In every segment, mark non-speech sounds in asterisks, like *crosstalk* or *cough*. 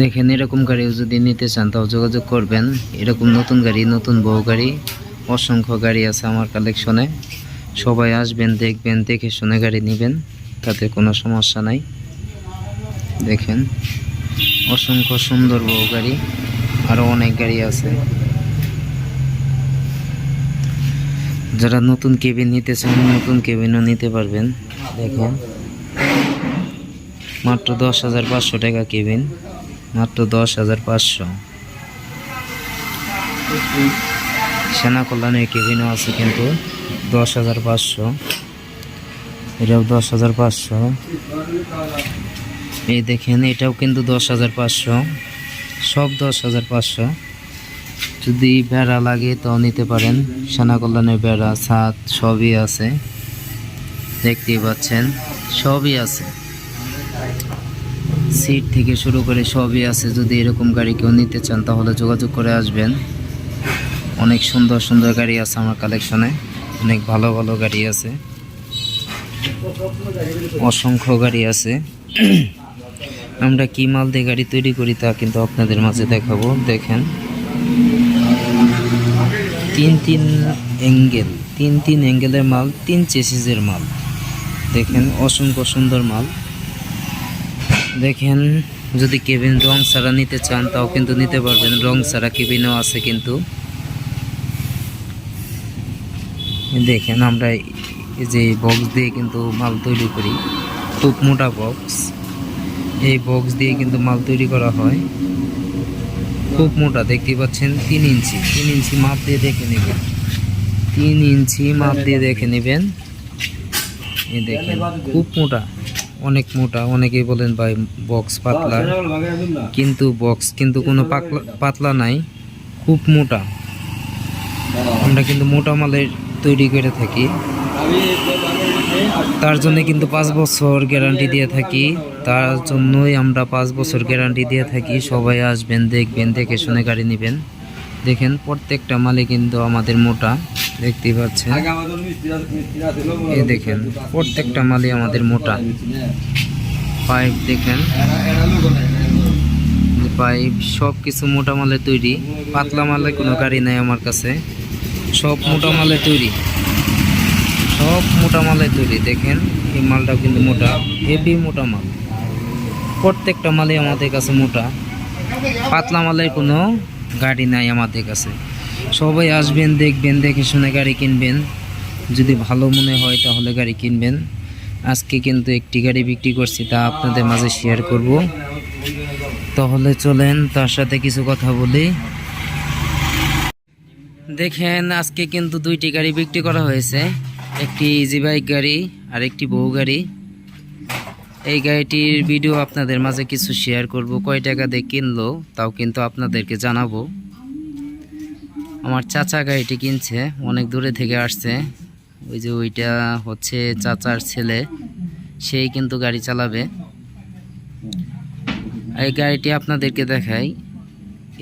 দেখেন, এরকম গাড়িও যদি নিতে চান, তাও যোগাযোগ করবেন। এরকম নতুন গাড়ি, নতুন বউ গাড়ি, অসংখ্য গাড়ি আছে আমার কালেকশনে। সবাই আসবেন, দেখবেন, দেখে শুনে গাড়ি নেবেন, তাতে কোনো সমস্যা নাই। দেখেন, অসংখ্য সুন্দর বউ গাড়ি আরও অনেক গাড়ি আছে। যারা নতুন কেবিন নিতে চান, নতুন কেবিনও নিতে পারবেন। দেখেন, মাত্র দশ হাজার পাঁচশো টাকা কেবিন। মাত্র দশ হাজার পাঁচশো। সেনা কল্যাণের কেবিনও আছে কিন্তু দশ হাজার পাঁচশো। এটাও দশ হাজার পাঁচশো। এই দেখেন, এটাও কিন্তু দশ হাজার পাঁচশো। সব দশ হাজার পাঁচশো। যদি বেড়া লাগে তো নিতে পারেন। সেনা কল্যাণের বেড়া ছাদ, সবই আছে। দেখতেই পাচ্ছেন, সবই আছে। সিট থেকে শুরু করে সবই আছে। যদি এরকম গাড়ি কেউ নিতে চান, তাহলে যোগাযোগ করে আসবেন। অনেক সুন্দর সুন্দর গাড়ি আছে আমার কালেকশনে। অনেক ভালো ভালো গাড়ি আছে। অসংখ্য গাড়ি আছে। *clears throat* আমরা কি মাল দিয়ে গাড়ি তৈরি করি তা কিন্তু আপনাদের মাঝে দেখাবো। দেখেন। তিন তিন অ্যাঙ্গেল, তিন তিন অ্যাঙ্গেলের মাল, তিন চেসিসের মাল। দেখেন, অসংখ্য সুন্দর মাল। দেখেন, যদি কেবিন রং ছাড়া নিতে চান, তাও কিন্তু নিতে পারবেন। রং ছাড়া কেবিনও আছে কিন্তু। দেখেন, আমরা এই যে বক্স দিয়ে কিন্তু মাল তৈরি করি। খুব মোটা বক্স এই বক্স দিয়ে কিন্তু মাল তৈরি করা হয়। খুব মোটা দেখতে পাচ্ছেন, তিন ইঞ্চি। তিন ইঞ্চি মাপ দিয়ে দেখে নেবেন। তিন ইঞ্চি মাপ দিয়ে দেখে নেবেন। এই দেখেন, খুব মোটা। অনেক মোটা, অনেকেই বলেন ভাই বক্স পাতলা। কিন্তু বক্স কিন্তু কোনো পাতলা নাই, খুব মোটা। আমরা কিন্তু মোটা মালের তৈরি করে থাকি। তার জন্য কিন্তু পাঁচ বছর গ্যারান্টি দিয়ে থাকি। তার জন্যই আমরা পাঁচ বছর গ্যারান্টি দিয়ে থাকি। সবাই আসবেন, দেখবেন, দেখে শুনে গাড়ি নেবেন। দেখেন প্রত্যেকটা মালে কিন্তু আমাদের মোটা দেখতেই পাচ্ছেন। এই দেখেন প্রত্যেকটা মালে আমাদের মোটা। পাইপ দেখেন। পাইপ সব কিছু মোটা মালে তৈরি পাতলা মালে কোনো গাড়ি নাই আমার কাছে। সব মোটা মালে তৈরি। সব মোটা মালে তৈরি দেখেন এই মালটাও কিন্তু মোটা হেভি মোটা মাল। প্রত্যেকটা মালে আমাদের কাছে মোটা। পাতলা মালের কোনো গাড়ি নাই আমাদের কাছে। সবাই আসবেন, দেখবেন, দেখে শুনে গাড়ি কিনবেন। যদি ভালো মনে হয় তাহলে গাড়ি কিনবেন। আজকে কিন্তু একটি গাড়ি বিক্রি করছি তা আপনাদের মাঝে শেয়ার করব। তাহলে চলেন, তার সাথে কিছু কথা বলি। দেখেন, আজকে কিন্তু দুইটি গাড়ি বিক্রি করা হয়েছে। একটি ইজি বাইক গাড়ি আর একটি বউ গাড়ি। এই গাড়িটির ভিডিও আপনাদের মাঝে কিছু শেয়ার করব। কয় টাকা দিয়ে কিনলো, তাও কিন্তু আপনাদেরকে জানাব। আমার চাচা গাড়িটি কিনছে, অনেক দূরে থেকে আসছে। ওই যে ওইটা হচ্ছে চাচার ছেলে, সেই কিন্তু গাড়ি চালাবে। এই গাড়িটি আপনাদেরকে দেখাই।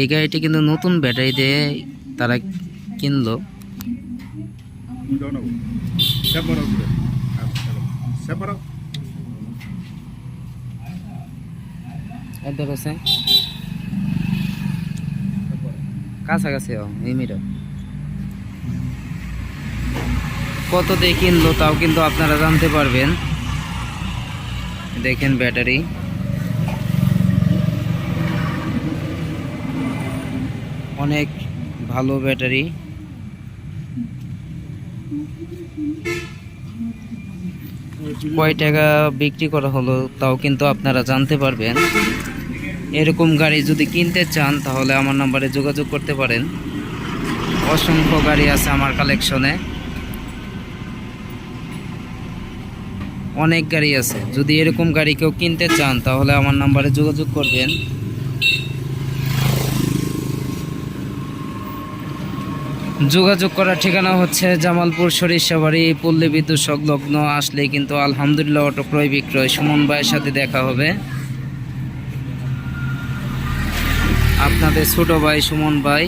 এই গাড়িটি কিন্তু নতুন ব্যাটারি দিয়ে তারা কিনলো। কাছাকাছি এই মিরো কত দিয়ে কিনলো তাও কিন্তু আপনারা জানতে পারবেন। দেখেন ব্যাটারি। অনেক ভালো ব্যাটারি। কয় টাকা বিক্রি করা হলো, তাও কিন্তু আপনারা জানতে পারবেন। এরকম গাড়ি যদি কিনতে চান, তাহলে আমার নাম্বারে যোগাযোগ করতে পারেন। অসংখ্য গাড়ি আছে আমার কালেকশনে অনেক গাড়ি আছে। যদি এরকম গাড়ি কেউ কিনতে চান, তাহলে আমার নাম্বারে যোগাযোগ করবেন। যোগাযোগ করার ঠিকানা হচ্ছে জামালপুর, সরিষাবাড়ি, পল্লী বিদ্যুৎ সংলগ্ন। আসলে কিন্তু আলহামদুলিল্লাহ অটো ক্রয় বিক্রয়। সুমন ভাইয়ের সাথে দেখা হবে। আপনাদের ছোট ভাই সুমন ভাই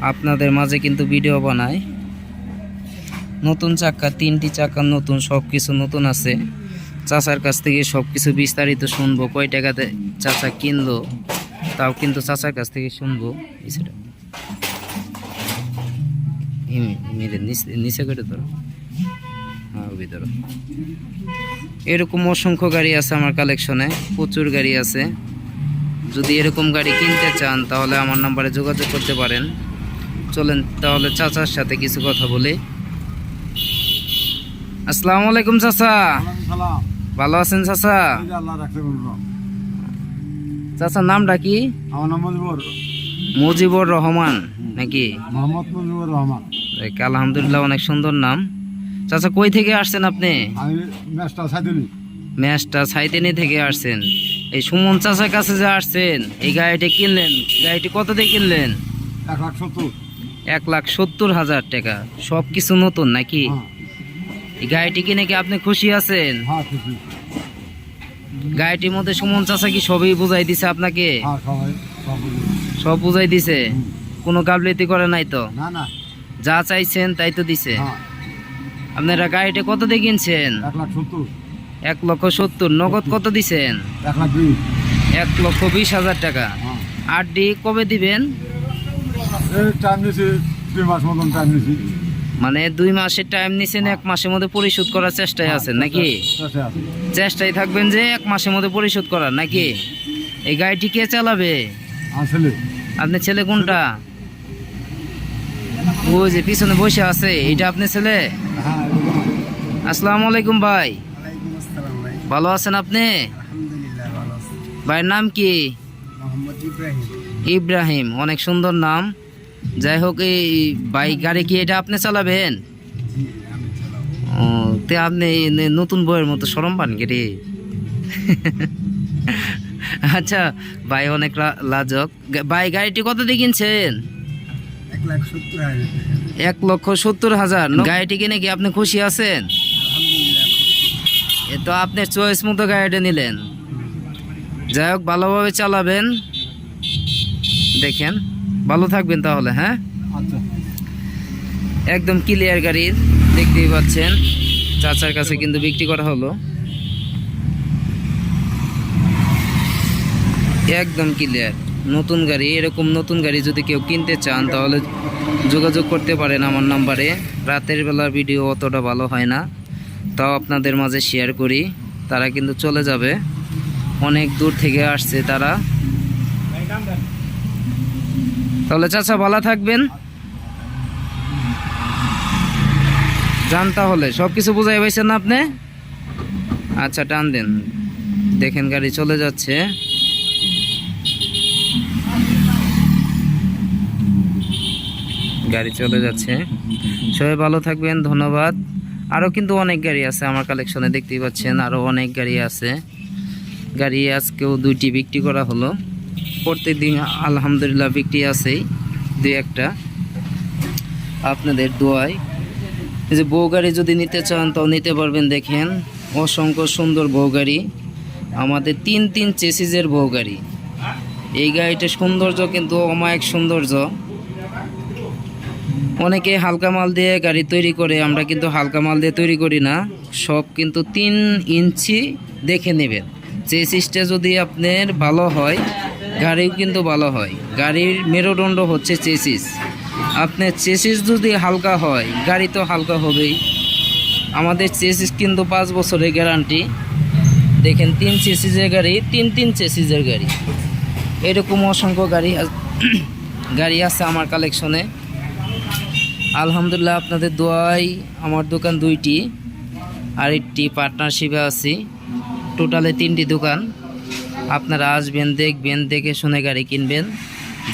আপনাদের মাঝে কিন্তু ভিডিও বানায়। নতুন চাকা, তিনটি চাকা নতুন সব কিছু নতুন আছে। চাচার কাছ থেকে সব কিছু বিস্তারিত শুনব। কয় টাকাতে চাচা কিনলো, তাও কিন্তু চাচার কাছ থেকে শুনব। বিষয়টা নিচে- করে ধরো। হ্যাঁ ভিতরে এরকম অসংখ্য গাড়ি আছে আমার কালেকশনে প্রচুর গাড়ি আছে। যদি এরকম গাড়ি কিনতে চান তাহলে আমার নাম্বারে যোগাযোগ করতে পারেন। চলেন তাহলে চাচার সাথে কিছু কথা বলি। আসসালামু আলাইকুম চাচা। ভালো আছেন চাচা? চাচার নামটা কি? আমার নাম মুজিবুর। মুজিবুর রহমান নাকি? মোহাম্মদ মুজিবুর রহমান। আলহামদুলিল্লাহ অনেক সুন্দর নাম। চাচা কই থেকে আসছেন আপনি? আমি ম্যাচটা ছাইতেনি থেকে আসছেন। এই সুমন চাচার কাছে যে আসছেন এই গাড়িটা কিনলেন? গাড়িটি কত দিয়ে কিনলেন? এক লাখ সত্তর। হাজার টাকা। সব কিছু নতুন নাকি? হ্যাঁ। এই গাড়িটি কিনে কি আপনি খুশি আছেন? হ্যাঁ খুশি। গাড়িটির মধ্যে সুমন চাচা কি সবই বুঝাই দিছে আপনাকে? হ্যাঁ সব বুঝাই দিছে। কোনো গাবলিতি করে নাই তো? না না। যা চাইছেন তাই তো দিছে। হ্যাঁ। আপনারা গাড়িটা কত দিয়ে কিনছেন? এক লক্ষ সত্তর। নগদ কত দিছেন? এক লক্ষ বিশ হাজার টাকা। হ্যাঁ। আর ডি কবে দিবেন? মানে দুই মাসের টাইম নিছেন এক মাসের মধ্যে পরিশোধ করার চেষ্টায় আছেন নাকি? চেষ্টায় থাকবেন যে এক মাসের মধ্যে পরিশোধ করার নাকি? এই গাড়িটি কে চালাবে? আপনার ছেলে কোনটা? ও যে পিছনে বসে আছে এটা আপনার ছেলে? হ্যাঁ আসসালামু আলাইকুম ভাই। ওয়ালাইকুম আসসালাম ভাই। ভালো আছেন আপনি? আলহামদুলিল্লাহ ভালো আছি। ভাইয়ের নাম কি? ইব্রাহিম। ইব্রাহিম অনেক সুন্দর নাম। যাই হোক এই বাইক গাড়ি কি এটা আপনি চালাবেন? জি আমি চালাবো। ও তে আপনি নতুন বইয়ের মতো সরম পান কি রে? আচ্ছা ভাই অনেক লাজক। ভাই গাড়িটি কত দিয়ে কিনছেন? এক লক্ষ সত্তর হাজার। গাড়িটি কিনে কি আপনি খুশি আছেন? এ তো আপনি চয়েস মতো গাড়িটা নিলেন। যাই হোক ভালোভাবে চালাবেন। দেখেন ভালো থাকবেন তাহলে হ্যাঁ? একদম ক্লিয়ার গাড়ি দেখতেই পাচ্ছেন। চাচার কাছে কিন্তু বিক্রি করা হলো। একদম ক্লিয়ার নতুন গাড়ি, এরকম নতুন গাড়ি যদি কেউ কিনতে চান, তাহলে যোগাযোগ করতে পারেন আমার নাম্বারে। রাতের বেলা ভিডিও অতটা ভালো হয় না। তাও আপনাদের মাঝে শেয়ার করি। তারা কিন্তু চলে যাবে। অনেক দূর থেকে আসছে তারা। তাহলে চাচা, ভালো থাকবেন। যান তাহলে। সব কিছু বোঝাই পাইছেন না আপনি? আচ্ছা টান দেন। দেখেন, গাড়ি চলে যাচ্ছে। গাড়ি চলে যাচ্ছে। সবাই ভালো থাকবেন, ধন্যবাদ। আরও কিন্তু অনেক গাড়ি আছে আমার কালেকশনে দেখতেই পাচ্ছেন আরও অনেক গাড়ি আছে। গাড়ি আজকেও দুইটি বিক্রি করা হলো। প্রত্যেক দিন আলহামদুলিল্লাহ বিক্রি আছেই, দুই একটা। আপনাদের দোয়ায়। এই যে বউ গাড়ি যদি নিতে চান, তাও নিতে পারবেন, দেখেন। অসংখ্য সুন্দর বউ গাড়ি। আমাদের তিন তিন চেসিজের বউ গাড়ি। এই গাড়িটার সৌন্দর্য কিন্তু অমায়িক সৌন্দর্য। অনেকে হালকা মাল দিয়ে গাড়ি তৈরি করে, আমরা কিন্তু হালকা মাল দিয়ে তৈরি করি না। সব কিন্তু তিন ইঞ্চি দেখে নেবেন। চেসিসটা যদি আপনার ভালো হয়, গাড়িও কিন্তু ভালো হয়। গাড়ির মেরুদণ্ড হচ্ছে চেসিস। আপনার চেসিস যদি হালকা হয়, গাড়ি তো হালকা হবেই। আমাদের চেসিস কিন্তু পাঁচ বছরের গ্যারান্টি। দেখেন, তিন চেসিসের গাড়ি, তিন তিন চেসিসের গাড়ি। এরকম অসংখ্য গাড়ি *clears throat* গাড়ি আছে আমার কালেকশনে। আলহামদুলিল্লাহ আপনাদের দোয়াই আমার দোকান দুইটি আর একটি পার্টনারশিপে আছি। টোটালে তিনটি দোকান। আপনারা আসবেন, দেখবেন, দেখে শুনে গাড়ি কিনবেন।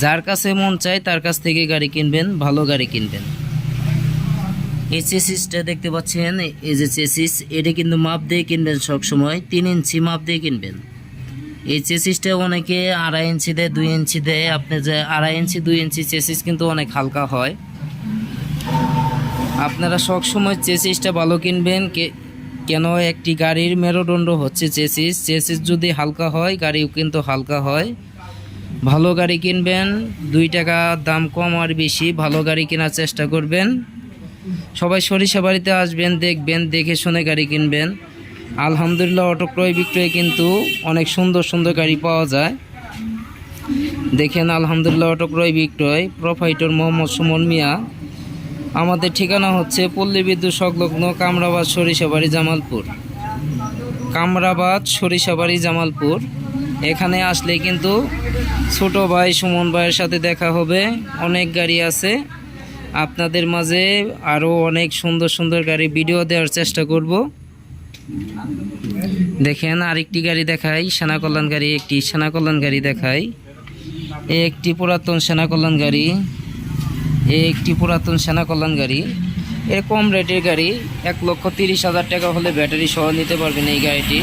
যার কাছে মন চায় তার কাছ থেকে গাড়ি কিনবেন, ভালো গাড়ি কিনবেন। এই চেসিসটা দেখতে পাচ্ছেন, এই যে চেসিস এটা কিন্তু মাপ দিয়ে কিনবেন সব সময় তিন ইঞ্চি মাপ দিয়ে কিনবেন। এই চেসিসটা অনেকে আড়াই ইঞ্চি দেয়, দুই ইঞ্চি দেয়, আপনি যে আড়াই ইঞ্চি, দুই ইঞ্চি চেসিস কিন্তু অনেক হালকা হয়। আপনারা সব সময় চেসিসটা ভালো কিনবেন কেন একটি গাড়ির মেরুদণ্ড হচ্ছে চেসিস? চেসিস যদি হালকা হয়, গাড়িও কিন্তু হালকা হয়। ভালো গাড়ি কিনবেন, দুই টাকা দাম কম আর বেশি, ভালো গাড়ি কেনার চেষ্টা করবেন। সবাই সরিষা বাড়িতে আসবেন, দেখবেন, দেখে শুনে গাড়ি কিনবেন। আলহামদুলিল্লাহ, অটো ক্রয় বিক্রয় কিন্তু অনেক সুন্দর সুন্দর গাড়ি পাওয়া যায়। দেখেন, আলহামদুলিল্লাহ, অটো ক্রয় বিক্রয়। প্রোফাইটর মোহাম্মদ সুমন মিয়া। আমাদের ঠিকানা হচ্ছে পল্লী বিদ্যুৎ সংলগ্ন কামরাবাদ সরিষাবাড়ি জামালপুর। কামরাবাদ সরিষাবাড়ি জামালপুর। এখানে আসলে কিন্তু ছোট ভাই সুমন ভাইয়ের সাথে দেখা হবে। অনেক গাড়ি আছে। আপনাদের মাঝে আরও অনেক সুন্দর সুন্দর গাড়ি ভিডিও দেওয়ার চেষ্টা করব। দেখেন আরেকটি গাড়ি দেখাই, সেনা কল্যাণ গাড়ি, একটি সেনা কল্যাণ গাড়ি দেখাই। একটি পুরাতন সেনা কল্যাণ গাড়ি। একটি পুরাতন সেনা কল্যাণ গাড়ি। এর কম রেটের গাড়ি, এক লক্ষ তিরিশ হাজার টাকা হলে ব্যাটারি সহ নিতে পারবেন এই গাড়িটি।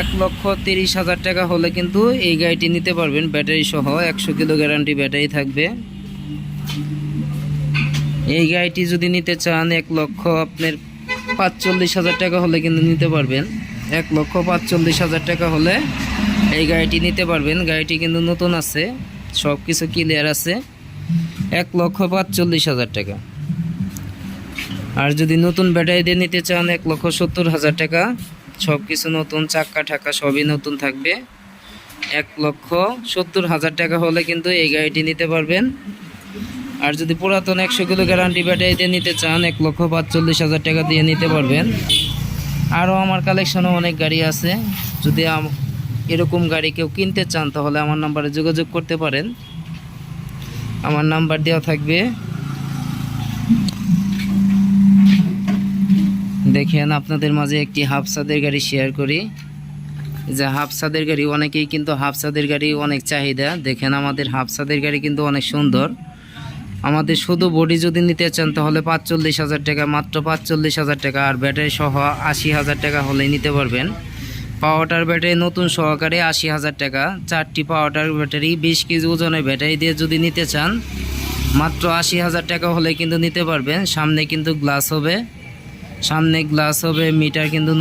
এক লক্ষ তিরিশ হাজার টাকা হলে কিন্তু এই গাড়িটি নিতে পারবেন, ব্যাটারি সহ একশো কিলো গ্যারান্টি ব্যাটারি থাকবে। এই গাড়িটি যদি নিতে চান, এক লক্ষ আপনার পাঁচচল্লিশ হাজার টাকা হলে কিন্তু নিতে পারবেন। এক লক্ষ পাঁচচল্লিশ হাজার টাকা হলে এই গাড়িটি নিতে পারবেন। গাড়িটি কিন্তু নতুন আছে সব কিছু ক্লিয়ার আছে। এক লক্ষ পাঁচচল্লিশ হাজার টাকা। আর যদি নতুন ব্যাটারি দিয়ে নিতে চান, এক লক্ষ সত্তর হাজার টাকা। সব কিছু নতুন, চাক্কা ঠাক্কা সবই নতুন থাকবে। এক লক্ষ সত্তর হাজার টাকা হলে কিন্তু এই গাড়িটি নিতে পারবেন। আর যদি পুরাতন একশো কিলো গ্যারান্টি ব্যাটারি দিয়ে নিতে চান, এক লক্ষ পাঁচচল্লিশ হাজার টাকা দিয়ে নিতে পারবেন। আরও আমার কালেকশনে অনেক গাড়ি আছে। যদি এরকম গাড়ি কেউ কিনতে চান, তাহলে আমার নাম্বারে যোগাযোগ করতে পারেন। আমার নাম্বার দেওয়া থাকবে। দেখেন, আপনাদের মাঝে একটি হাফসাদের গাড়ি শেয়ার করি। যে হাফসাদের গাড়ি, অনেকেই কিন্তু হাফসাদের গাড়ি অনেক চাহিদা। দেখেন, আমাদের হাফসাদের গাড়ি কিন্তু অনেক সুন্দর। আমাদের শুধু বডি যদি নিতে চান, তাহলে পাঁচচল্লিশ হাজার টাকা, মাত্র পাঁচচল্লিশ হাজার টাকা, আর ব্যাটারি সহ আশি হাজার টাকা হলেই নিতে পারবেন। পাওয়াটার ব্যাটারি নতুন সহকারে আশি হাজার টাকা। চারটি পাওয়াটার ব্যাটারি, বিশ কেজি ওজনের ব্যাটারি দিয়ে যদি নিতে চান, মাত্র আশি হাজার টাকা হলে কিন্তু নিতে পারবেন। সামনে কিন্তু গ্লাস হবে। সামনে গ্লাস হবে, মিটার কিন্তু